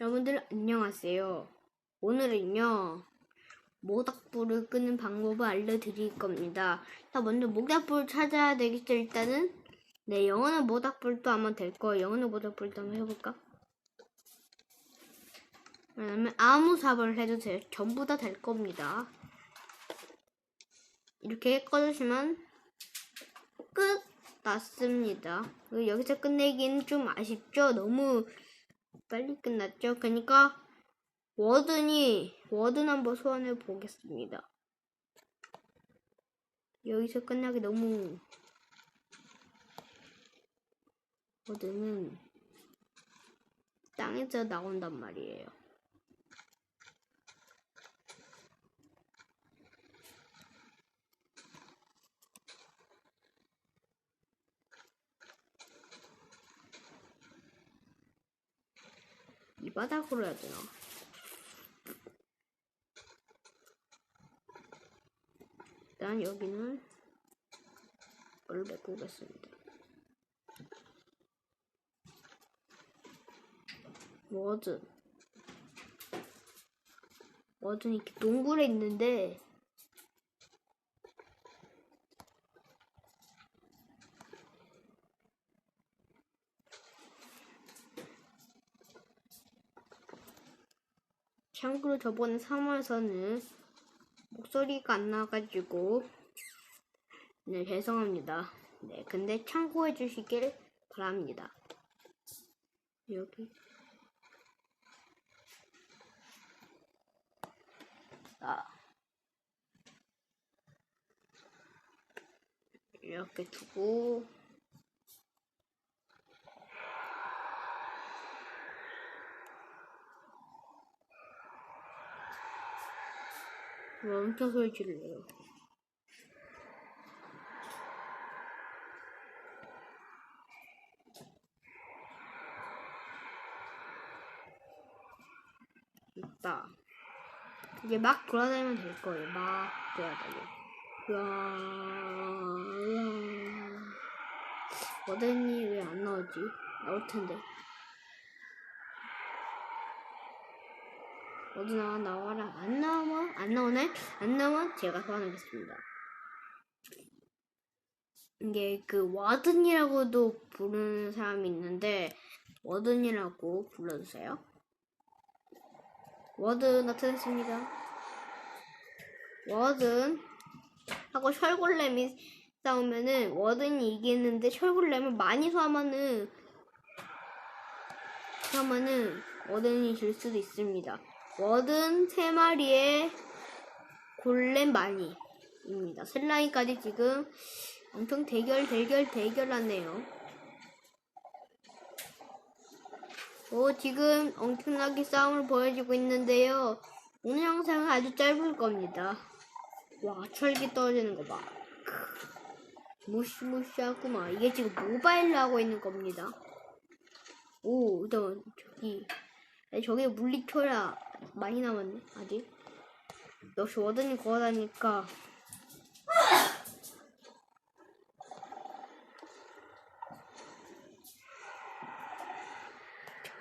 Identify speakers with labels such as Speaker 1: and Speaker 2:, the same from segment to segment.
Speaker 1: 여러분들 안녕하세요. 오늘은요 모닥불을 끄는 방법을 알려드릴 겁니다. 자 먼저 모닥불 찾아야 되겠죠 일단은 네 영어는 모닥불도 아마 될 거예요. 영어는 모닥불도 한번 해볼까? 그러면 아무 사본을 해도 돼요. 전부 다 될 겁니다. 이렇게 꺼주시면 끝 났습니다. 여기서 끝내기는 좀 아쉽죠? 너무 빨리 끝났죠? 그러니까 워든이 워든 한번 소환해 보겠습니다. 여기서 끝나기 너무 워든은 땅에서 나온단 말이에요. 이 바닥으로 해야 되나? 일단 여기는 이걸 메꾸겠습니다. 워든 워든 이렇게 동굴에 있는데 참고로 저번에 3화에서는 목소리가 안 나가지고 네 죄송합니다. 네 근데 참고해 주시길 바랍니다. 여기 아 이렇게 두고 엄청 소리 지르네요. 있다. 이제 막 돌아다니면 될 거예요. 막 돌아다녀. 으아, 으아. 워든이 왜 안 나오지? 나올 텐데. 어디 나와 나와라. 안 나와? 안 나오네? 안 나와? 제가 소환하겠습니다. 이게 그 워든이라고도 부르는 사람이 있는데 워든이라고 불러주세요. 워든 나타났습니다. 워든. 하고 철골렘이 싸우면은 워든이 이기는데 철골렘을 많이 소환하면은 그러면은 워든이 질 수도 있습니다. 워든 세 마리의 골렘 많이입니다. 슬라임까지 지금 엄청 대결 대결 대결하네요. 오 지금 엄청나게 싸움을 보여주고 있는데요. 오늘 영상은 아주 짧을 겁니다. 와 철기 떨어지는 거 봐. 무시무시하구만. 이게 지금 모바일로 하고 있는 겁니다. 오, 일단 저기 저게 물리쳐야 많이 남았네 아직. 역시 워든이 구하다니까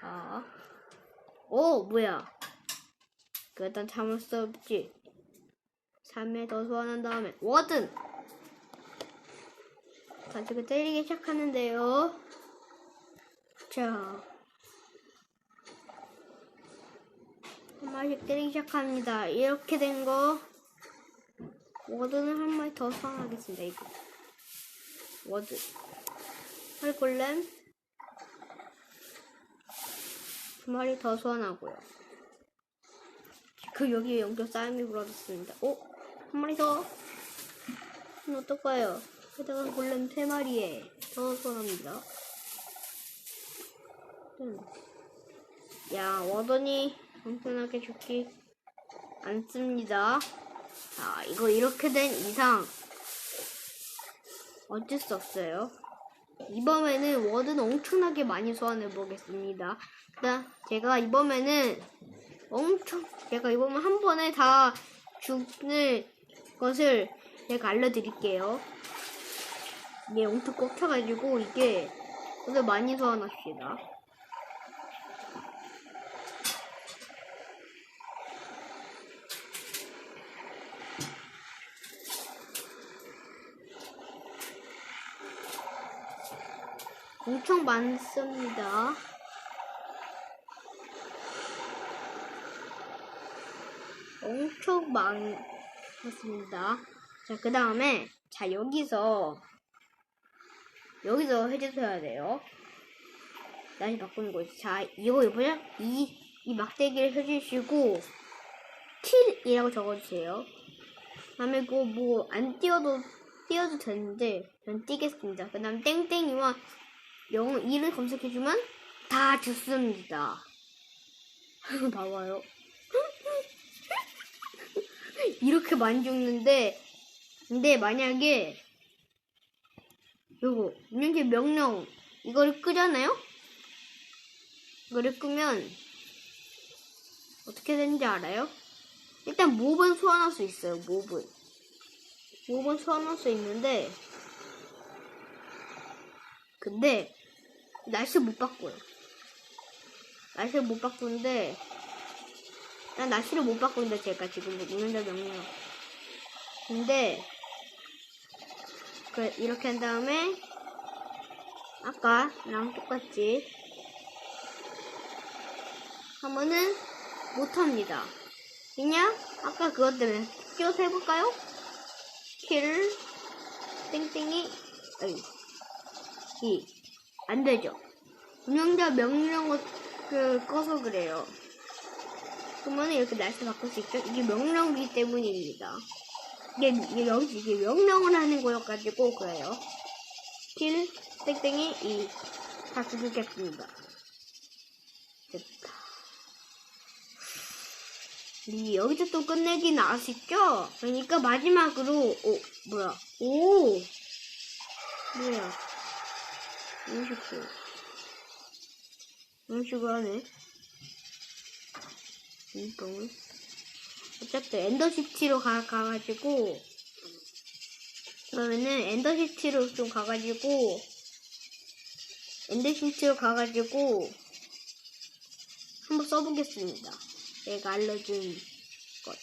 Speaker 1: 자, 오 뭐야? 그 일단 참을 수 없지. 3회 더 소환한 다음에 워든 가지고 때리기 시작하는데요. 자, 한 마리씩 때리기 시작합니다. 이렇게 된 거, 워든을 한 마리 더 소환하겠습니다. 이거. 워든. 헐골렘. 두 마리 더 소환하고요. 그 여기에 영적 싸움이 벌어졌습니다. 오! 한 마리 더! 어떨까요? 게다가 골렘 세 마리에 더 소환합니다. 음. 야, 워든이 엄청나게 죽지 않습니다. 자, 이거 이렇게 된 이상 어쩔 수 없어요. 이번에는 워든 엄청나게 많이 소환해 보겠습니다. 그다음 제가 이번에는 엄청 제가 이번에 한 번에 다 죽는 것을 제가 알려드릴게요. 이게 엄청 꽉 차가지고 이게 오늘 많이 소환합시다. 엄청 많습니다. 엄청 많습니다. 자, 그 다음에, 자, 여기서, 여기서 해주셔야 돼요. 다시 바꾸는 거지. 자, 이거 뭐냐? 이, 이 막대기를 해주시고, 킬이라고 적어주세요. 다음에 그거 뭐, 안 띄워도, 띄워도 되는데, 전 띄겠습니다. 그 다음 땡땡이와 영어 2를 검색해주면 다 죽습니다. 봐봐요. 이렇게 많이 죽는데, 근데 만약에, 요거, 운영기 명령, 이거를 끄잖아요? 이거를 끄면, 어떻게 되는지 알아요? 일단 몹은 소환할 수 있어요, 몹은. 몹은 소환할 수 있는데, 근데, 날씨 못 바꿔요. 날씨를 못 바꾸는데, 난 날씨를 못 바꾸는데, 제가 지금 운전자 명령. 근데, 그, 이렇게 한 다음에, 아까랑 똑같이, 하면은, 못합니다. 그냥, 아까 그것 때문에, 끼워서 해볼까요? 킬, 땡땡이, 어이, 이, 안 되죠. 운영자 명령을 그, 꺼서 그래요. 그러면 이렇게 날씨 바꿀 수 있죠? 이게 명령이기 때문입니다. 이게, 이게 여기 이게 명령을 하는 거여가지고 그래요. 킬, 땡땡이, 이. 다 죽이겠습니다. 됐다. 이 여기서 또 끝내긴 아쉽죠? 그러니까 마지막으로, 오, 뭐야. 오! 뭐야. 이런 식으로 하네. 이동을. 어쨌든 엔더시티로 가, 가가지고, 그러면은 엔더시티로 좀 가가지고, 엔더시티로 가가지고, 한번 써보겠습니다. 내가 알려준 것.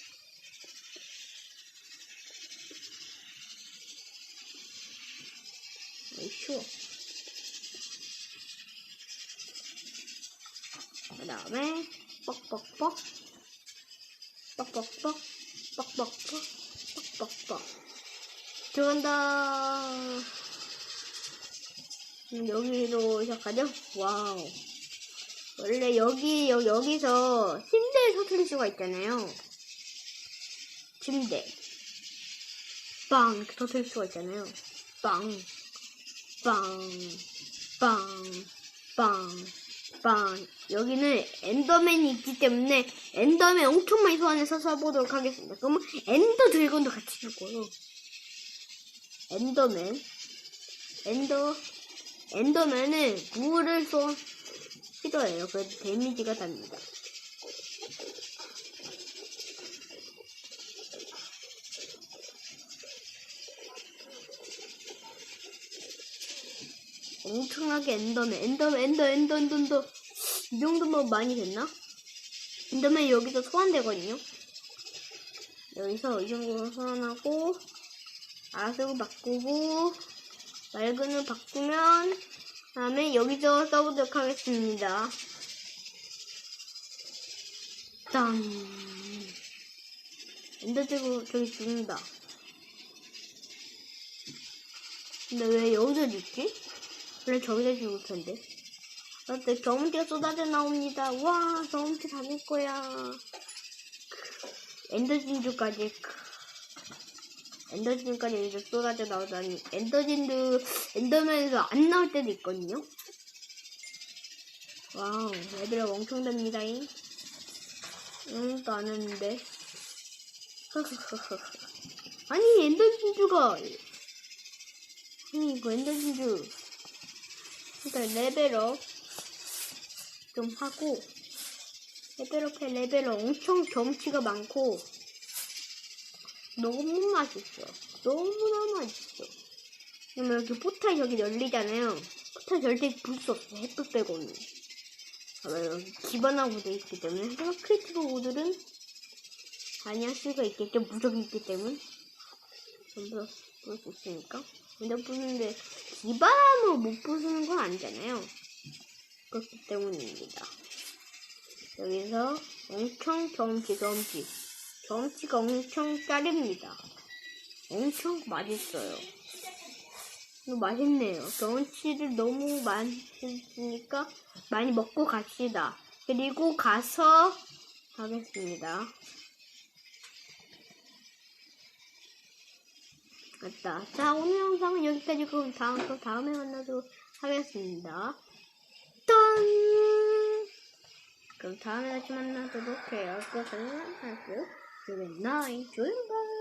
Speaker 1: 쉬워. 다음에, 뻑뻑뻑, 뻑뻑뻑, 뻑뻑뻑, 뻑뻑뻑. 들어간다. 음, 여기로 시작하죠? 와우. 원래 여기, 여, 여기서 침대를 터트릴 수가 있잖아요. 침대. 빵! 이렇게 터트릴 수가 있잖아요. 빵. 빵. 빵. 빵. 빵. 여기는 엔더맨이 있기 때문에 엔더맨 엄청 많이 소환해서 써보도록 하겠습니다. 그러면 엔더 드래곤도 같이 죽어요. 엔더맨. 엔더, 엔더맨은 물을 쏘, 필요해요. 그래도 데미지가 답니다. 엄청나게 엔더맨, 엔더맨, 엔더, 엔더, 엔더, 엔더. 이 정도면 많이 됐나? 엔더맨 여기서 소환되거든요. 여기서 이 정도 소환하고, 아수 바꾸고, 맑은을 바꾸면, 다음에 여기서 써보도록 하겠습니다. 짠. 엔더드고 저기 죽는다. 근데 왜 여기서 있지? 원래 저기서 죽을 텐데. 그때 경험치가 쏟아져 나옵니다. 와, 경험치 다낼 거야. 엔더진주까지. 엔더진까지 이제 쏟아져 나오다니. 엔더진도 엔더맨에서 안 나올 때도 있거든요. 와우, 얘들아 엄청 됩니다잉. 아무것도 안 했는데. 아니, 엔더진주가. 아니, 이거 엔더진주. 일단 레벨업 좀 하고, 레벨업해 레벨업 엄청 경치가 많고, 너무 맛있어. 너무나 맛있어. 그러면 이렇게 포탈 저기 열리잖아요. 포탈 절대 불수 없어. 햇빛 빼고는. 아, 여기 기반하고 돼 있기 때문에. 하지만 크리티브 모드는 아니할 수가 있겠죠. 무적이 있기 때문에. 전부 볼수 있으니까. 근데 보는데 비바람으로 못 부수는 건 아니잖아요. 그렇기 때문입니다. 여기서 엄청 경치, 경치. 경치가 엄청 짜립니다. 엄청 맛있어요. 이거 맛있네요. 경치를 너무 많으니까 많이 먹고 갑시다. 그리고 가서 하겠습니다. 맞다. 자, 오늘 영상은 여기까지고 다음 또 다음에 만나도록 하겠습니다. 짠! 그럼 다음에 다시 만나도록 해요. 그럼 안녕. Good night. Goodbye.